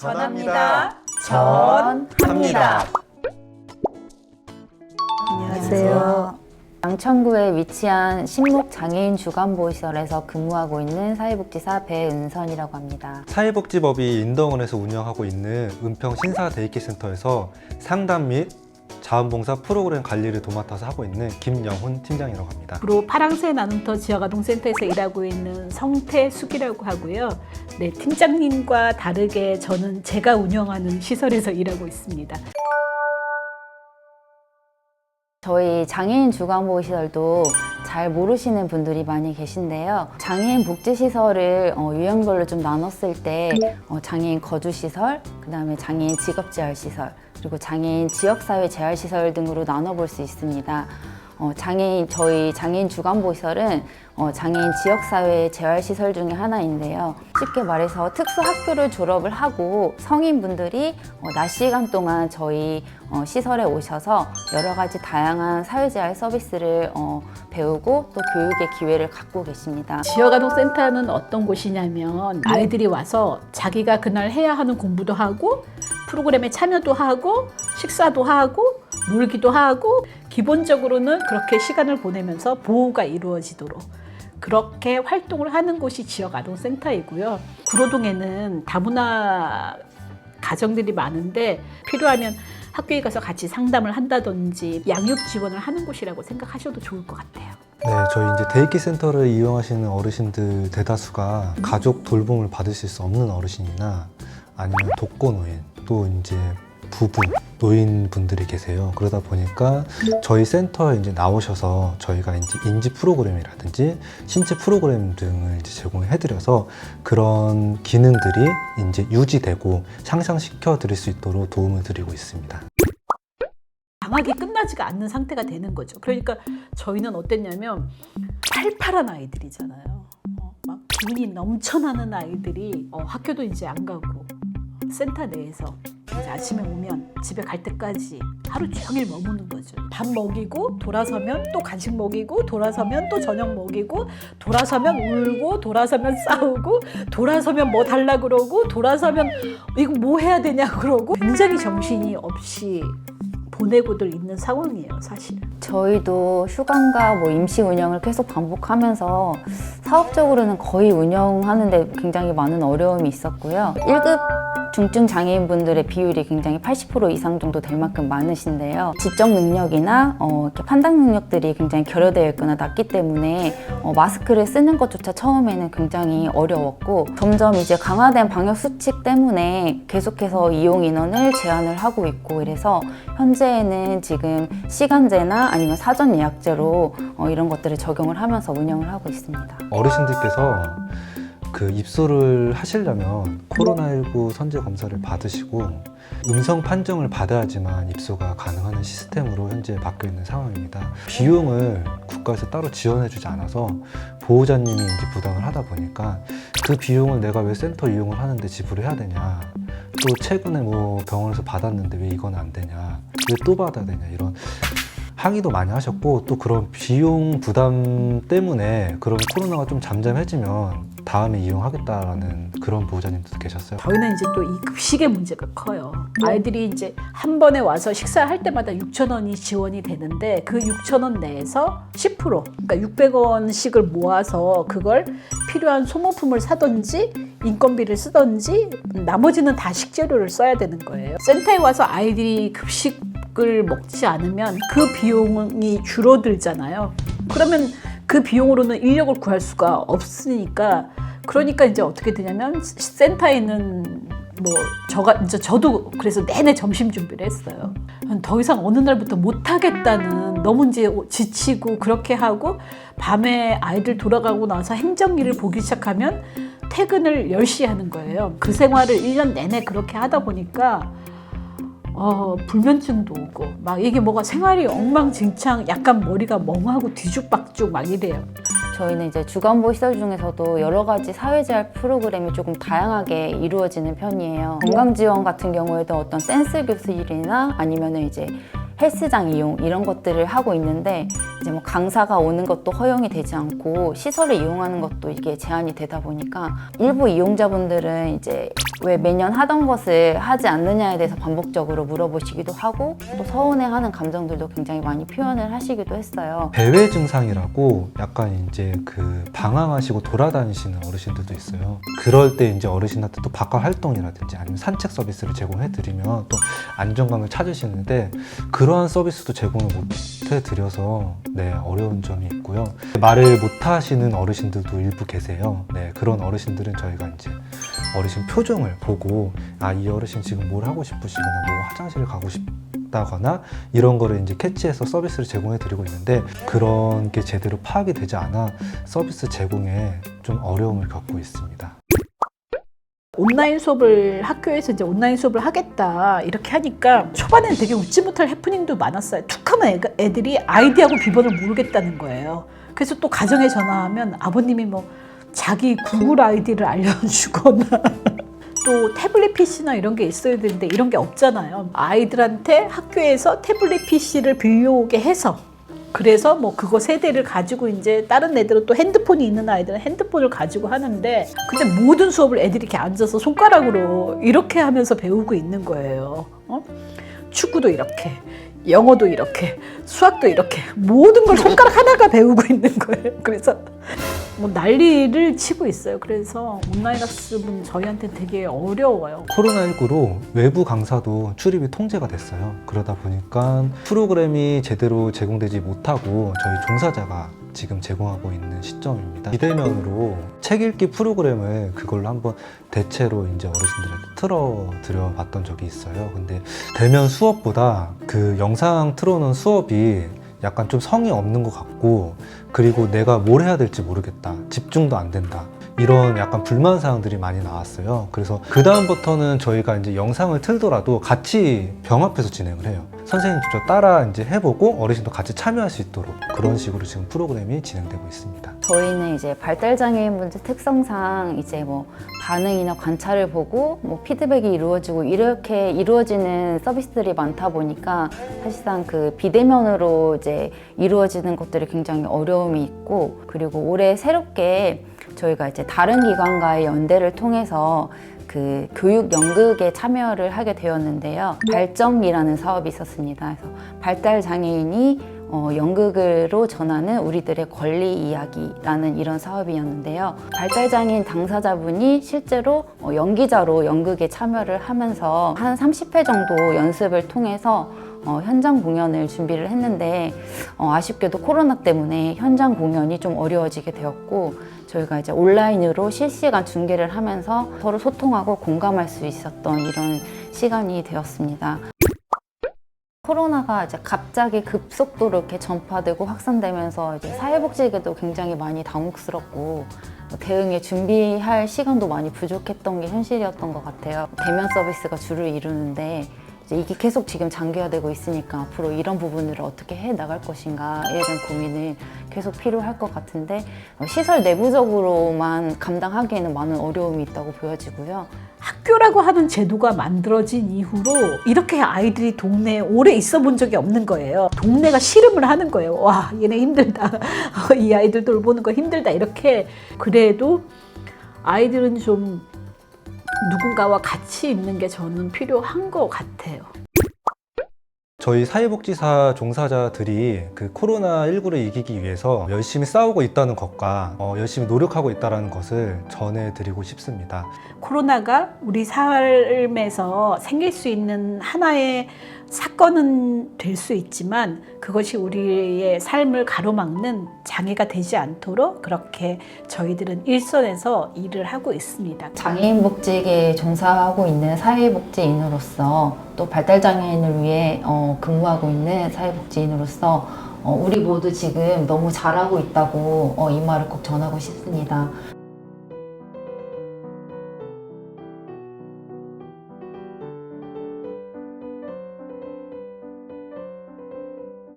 전합니다. 전합니다. 안녕하세요. 양천구에 위치한 신목 장애인 주간보호시설에서 근무하고 있는 사회복지사 배은선이라고 합니다. 사회복지법이 인덕원에서 운영하고 있는 은평 신사 데이케센터에서 상담 및 자원봉사 프로그램 관리를 도맡아서 하고 있는 김영훈 팀장이라고 합니다. 앞으로 파랑새 나눔터 지역아동센터에서 일하고 있는 성태숙이라고 하고요. 네, 팀장님과 다르게 저는 제가 운영하는 시설에서 일하고 있습니다. 저희 장애인 주간보호시설도 잘 모르시는 분들이 많이 계신데요. 장애인 복지시설을 어, 유형별로 좀 나눴을 때 어, 장애인 거주시설, 그 다음에 장애인 직업재활시설, 그리고 장애인 지역사회 재활시설 등으로 나눠볼 수 있습니다. 어, 장애인 저희 장애인 주간보호시설은 어, 장애인 지역사회 재활시설 중에 하나인데요. 쉽게 말해서 특수 학교를 졸업을 하고 성인분들이 어, 낮 시간 동안 저희 어, 시설에 오셔서 여러 가지 다양한 사회재활 서비스를 어, 배우고 또 교육의 기회를 갖고 계십니다. 지역아동센터는 어떤 곳이냐면 아이들이 와서 자기가 그날 해야 하는 공부도 하고 프로그램에 참여도 하고 식사도 하고 놀기도 하고 기본적으로는 그렇게 시간을 보내면서 보호가 이루어지도록 그렇게 활동을 하는 곳이 지역 아동센터이고요. 구로동에는 다문화 가정들이 많은데 필요하면 학교에 가서 같이 상담을 한다든지 양육 지원을 하는 곳이라고 생각하셔도 좋을 것 같아요. 네, 저희 이제 데이키 센터를 이용하시는 어르신들 대다수가 가족 돌봄을 받으실 수 없는 어르신이나 아니면 독거노인 또 이제 부부 노인분들이 계세요. 그러다 보니까 저희 센터에 이제 나오셔서 저희가 이제 인지 프로그램이라든지 신체 프로그램 등을 이제 제공해드려서 그런 기능들이 이제 유지되고 향상시켜 드릴 수 있도록 도움을 드리고 있습니다. 방학이 끝나지가 않는 상태가 되는 거죠. 그러니까 저희는 어땠냐면 팔팔한 아이들이잖아요. 어, 막 기운이 넘쳐나는 아이들이 어, 학교도 이제 안 가고 센터 내에서 아침에 오면 집에 갈 때까지 하루 종일 머무는 거죠. 밥 먹이고 돌아서면 또 간식 먹이고 돌아서면 또 저녁 먹이고 돌아서면 울고 돌아서면 싸우고 돌아서면 뭐 달라 그러고 돌아서면 이거 뭐 해야 되냐 그러고 굉장히 정신이 없이 보내고들 있는 상황이에요, 사실. 저희도 휴관과 뭐 임시 운영을 계속 반복하면서 사업적으로는 거의 운영하는데 굉장히 많은 어려움이 있었고요. 1급 중증 장애인분들의 비율이 굉장히 80% 이상 정도 될 만큼 많으신데요. 지적 능력이나 어, 이렇게 판단 능력들이 굉장히 결여되어 있거나 낮기 때문에 어, 마스크를 쓰는 것조차 처음에는 굉장히 어려웠고 점점 이제 강화된 방역 수칙 때문에 계속해서 이용 인원을 제한을 하고 있고 이래서 현재는 지금 시간제나 아니면 사전 예약제로 어, 이런 것들을 적용을 하면서 운영을 하고 있습니다. 어르신들께서 그 입소를 하시려면 코로나19 선제 검사를 받으시고 음성 판정을 받아야지만 입소가 가능한 시스템으로 현재 바뀌어 있는 상황입니다. 비용을 국가에서 따로 지원해 주지 않아서 보호자님이 이제 부담을 하다 보니까 그 비용을 내가 왜 센터 이용을 하는데 지불을 해야 되냐. 또 최근에 뭐 병원에서 받았는데 왜 이건 안 되냐. 왜 또 받아야 되냐. 이런 항의도 많이 하셨고 또 그런 비용 부담 때문에 그런 코로나가 좀 잠잠해지면 다음에 이용하겠다라는 그런 보호자님들도 계셨어요. 저희는 이제 또 이 급식의 문제가 커요. 아이들이 이제 한 번에 와서 식사할 때마다 6천 원이 지원이 되는데 그 6천 원 내에서 10% 그러니까 600원씩을 모아서 그걸 필요한 소모품을 사든지 인건비를 쓰든지 나머지는 다 식재료를 써야 되는 거예요. 센터에 와서 아이들이 급식을 먹지 않으면 그 비용이 줄어들잖아요. 그러면 그 비용으로는 인력을 구할 수가 없으니까 그러니까 이제 어떻게 되냐면 센터에 있는 뭐 저가 이제 저도 그래서 내내 점심 준비를 했어요. 더 이상 어느 날부터 못 하겠다는 너무 이제 지치고 그렇게 하고 밤에 아이들 돌아가고 나서 행정 일을 보기 시작하면 퇴근을 10시에 하는 거예요. 그 생활을 1년 내내 그렇게 하다 보니까 어, 불면증도 오고 막 이게 뭐가 생활이 엉망진창 약간 머리가 멍하고 뒤죽박죽 막 이래요. 저희는 이제 주간보 시설 중에서도 여러 가지 사회재활 프로그램이 조금 다양하게 이루어지는 편이에요. 건강지원 같은 경우에도 어떤 센스 교실이나 아니면은 이제 헬스장 이용 이런 것들을 하고 있는데 이제 뭐 강사가 오는 것도 허용이 되지 않고 시설을 이용하는 것도 이게 제한이 되다 보니까 일부 이용자분들은 이제 왜 매년 하던 것을 하지 않느냐에 대해서 반복적으로 물어보시기도 하고 또 서운해하는 감정들도 굉장히 많이 표현을 하시기도 했어요. 배회 증상이라고 약간 이제 그 방황하시고 돌아다니시는 어르신들도 있어요. 그럴 때 이제 어르신한테 또 바깥 활동이라든지 아니면 산책 서비스를 제공해 드리면 또 안정감을 찾으시는데 그 러한 서비스도 제공을 못해 드려서 네, 어려운 점이 있고요. 말을 못 하시는 어르신들도 일부 계세요. 네, 그런 어르신들은 저희가 이제 어르신 표정을 보고 아, 이 어르신 지금 뭘 하고 싶으시거나 뭐 화장실을 가고 싶다거나 이런 거를 이제 캐치해서 서비스를 제공해 드리고 있는데 그런 게 제대로 파악이 되지 않아 서비스 제공에 좀 어려움을 겪고 있습니다. 온라인 수업을 학교에서 이제 온라인 수업을 하겠다 이렇게 하니까 초반에는 되게 웃지 못할 해프닝도 많았어요. 툭하면 애들이 아이디하고 비번을 모르겠다는 거예요. 그래서 또 가정에 전화하면 아버님이 뭐 자기 구글 아이디를 알려주거나 또 태블릿 PC나 이런 게 있어야 되는데 이런 게 없잖아요. 아이들한테 학교에서 태블릿 PC를 빌려오게 해서 그래서 뭐 그거 세대를 가지고 이제 다른 애들은 또 핸드폰이 있는 아이들은 핸드폰을 가지고 하는데 근데 모든 수업을 애들이 이렇게 앉아서 손가락으로 이렇게 하면서 배우고 있는 거예요. 어? 축구도 이렇게, 영어도 이렇게, 수학도 이렇게 모든 걸 손가락 하나가 배우고 있는 거예요. 그래서 뭐 난리를 치고 있어요. 그래서 온라인 학습은 저희한테 되게 어려워요. 코로나19로 외부 강사도 출입이 통제가 됐어요. 그러다 보니까 프로그램이 제대로 제공되지 못하고 저희 종사자가 지금 제공하고 있는 시점입니다. 비대면으로 책 읽기 프로그램을 그걸로 한번 대체로 이제 어르신들한테 틀어 드려 봤던 적이 있어요. 근데 대면 수업보다 그 영상 틀어놓은 수업이 약간 좀 성의 없는 것 같고 그리고 내가 뭘 해야 될지 모르겠다. 집중도 안 된다. 이런 약간 불만 사항들이 많이 나왔어요. 그래서 그 다음부터는 저희가 이제 영상을 틀더라도 같이 병합해서 진행을 해요. 선생님 직접 따라 이제 해보고 어르신도 같이 참여할 수 있도록 그런 식으로 지금 프로그램이 진행되고 있습니다. 저희는 이제 발달 장애인분들 특성상 이제 뭐 반응이나 관찰을 보고 뭐 피드백이 이루어지고 이렇게 이루어지는 서비스들이 많다 보니까 사실상 그 비대면으로 이제 이루어지는 것들이 굉장히 어려움이 있고 그리고 올해 새롭게 저희가 이제 다른 기관과의 연대를 통해서 그 교육 연극에 참여를 하게 되었는데요. 발정이라는 사업이 있었습니다. 그래서 발달 장애인이 어, 연극으로 전하는 우리들의 권리 이야기라는 이런 사업이었는데요. 발달장애인 당사자분이 실제로 어, 연기자로 연극에 참여를 하면서 한 30회 정도 연습을 통해서 어, 현장 공연을 준비를 했는데 어, 아쉽게도 코로나 때문에 현장 공연이 좀 어려워지게 되었고 저희가 이제 온라인으로 실시간 중계를 하면서 서로 소통하고 공감할 수 있었던 이런 시간이 되었습니다. 코로나가 이제 갑자기 급속도로 이렇게 전파되고 확산되면서 이제 사회복지계도 굉장히 많이 당혹스럽고 대응에 준비할 시간도 많이 부족했던 게 현실이었던 것 같아요. 대면 서비스가 주를 이루는데 이게 계속 지금 장기화되고 있으니까 앞으로 이런 부분을 어떻게 해 나갈 것인가에 대한 고민을 계속 필요할 것 같은데 어, 시설 내부적으로만 감당하기에는 많은 어려움이 있다고 보여지고요. 학교라고 하는 제도가 만들어진 이후로 이렇게 아이들이 동네에 오래 있어 본 적이 없는 거예요. 동네가 씨름을 하는 거예요. 와, 얘네 힘들다. 이 아이들 돌보는 거 힘들다. 이렇게. 그래도 아이들은 좀 누군가와 같이 있는 게 저는 필요한 것 같아요. 저희 사회복지사 종사자들이 그 코로나19를 이기기 위해서 열심히 싸우고 있다는 것과 어, 열심히 노력하고 있다는 것을 전해드리고 싶습니다. 코로나가 우리 삶에서 생길 수 있는 하나의 사건은 될 수 있지만 그것이 우리의 삶을 가로막는 장애가 되지 않도록 그렇게 저희들은 일선에서 일을 하고 있습니다. 장애인 복지계에 종사하고 있는 사회복지인으로서 또 발달장애인을 위해 어, 근무하고 있는 사회복지인으로서 어, 우리 모두 지금 너무 잘하고 있다고 어, 이 말을 꼭 전하고 싶습니다.